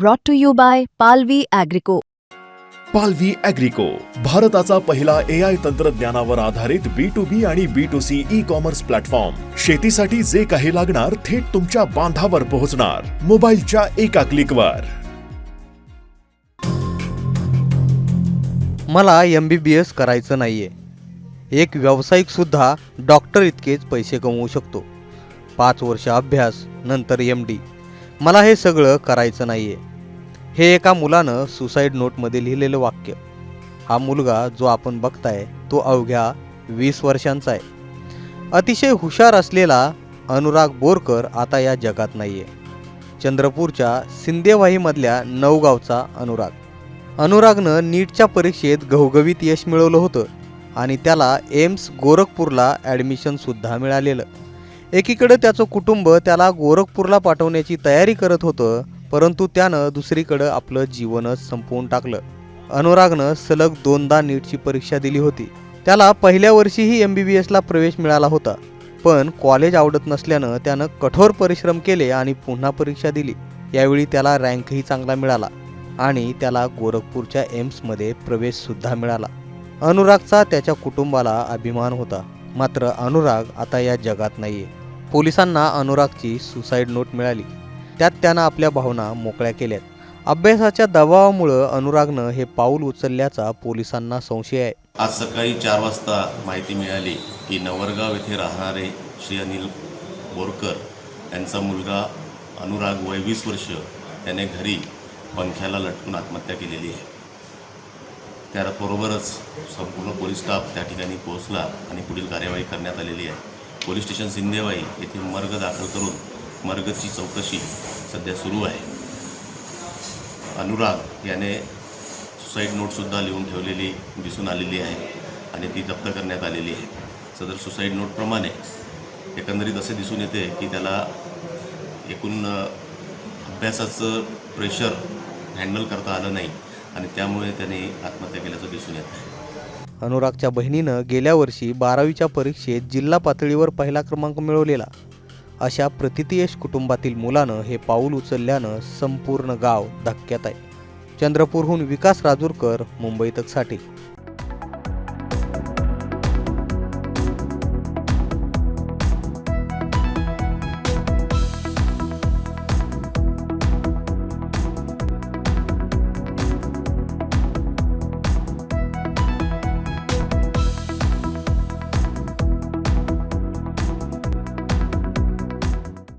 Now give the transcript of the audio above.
brought to you by Palvi Agrico. पालवी अॅग्रिको भारताचा पहिला ए आय तंत्रज्ञानावर आधारित बी टू बी आणि B to C e commerce platform शेतीसाठी जे काही लागणार थेट तुमच्या बांधावर पोहोचणार. मोबाईलच्या एका क्लिकवर मला एम बी बी एस करायचं नाही आहे एक व्यावसायिकसुद्धा डॉक्टर इतकेच पैसे कमवू शकतो. पाच वर्ष अभ्यास नंतर एम डी मला हे सगळं करायचं नाही आहे हे एका मुलानं सुसाईड नोटमध्ये लिहिलेलं वाक्य. हा मुलगा जो आपण बघताय तो अवघ्या वीस वर्षांचा आहे. अतिशय हुशार असलेला अनुराग बोरकर आता या जगात नाही आहे चंद्रपूरच्या सिंदेवाहीमधल्या नवगावचा अनुराग. अनुरागनं नीटच्या परीक्षेत घवघवीत यश मिळवलं होतं आणि त्याला एम्स गोरखपूरला ॲडमिशनसुद्धा मिळालेलं. एकीकडे त्याचं कुटुंब त्याला गोरखपूरला पाठवण्याची तयारी करत होतं परंतु त्यानं दुसरीकडं आपलं जीवनच संपवून टाकलं. अनुरागनं सलग दोनदा नीटची परीक्षा दिली होती. त्याला पहिल्या वर्षीही एम बी बी एसला प्रवेश मिळाला होता. पण कॉलेज आवडत नसल्यानं त्यानं कठोर परिश्रम केले आणि पुन्हा परीक्षा दिली. यावेळी त्याला रँकही चांगला मिळाला आणि त्याला गोरखपूरच्या एम्समध्ये प्रवेशसुद्धा मिळाला. अनुरागचा त्याच्या कुटुंबाला अभिमान होता. मात्र अनुराग आता या जगात नाहीये. पोलिसांना अनुरागची सुसाईड नोट मिळाली. त्यात त्यानं आपल्या भावना मोकळ्या केल्यात. अभ्यासाच्या दबावामुळं अनुरागनं हे पाऊल उचलल्याचा पोलिसांना संशय आहे. आज सकाळी चार वाजता माहिती मिळाली की नवरगाव येथे राहणारे श्री अनिल बोरकर यांचा मुलगा अनुराग वय वीस वर्ष त्याने घरी पंख्याला लटकून आत्महत्या केलेली आहे. त्याबरोबरच संपूर्ण पोलीस स्टाफ त्या ठिकाणी पोहोचला आणि पुढील कार्यवाही करण्यात आलेली आहे. पोलीस स्टेशन सिंदेवाई येथे मर्ग दाखल करून मार्गची चौकशी सध्या सुरू आहे. अनुराग याने सुसाईड नोटसुद्धा लिहून ठेवलेली दिसून आलेली आहे आणि ती जप्त करण्यात आलेली आहे. सदर सुसाईड नोटप्रमाणे एकंदरीत असे दिसून येते की त्याला एकूण अभ्यासाचं प्रेशर हँडल करता आलं नाही आणि त्यामुळे त्याने आत्महत्या केल्याचं दिसून येत आहे. अनुरागच्या बहिणीनं गेल्या वर्षी बारावीच्या परीक्षेत जिल्हा पातळीवर पहिला क्रमांक मिळवलेला. अशा प्रतितीयश कुटुंबातील मुलानं हे पाऊल उचलल्यानं संपूर्ण गाव धक्क्यात आहे. चंद्रपूरहून विकास राजूरकर मुंबईतकसाठी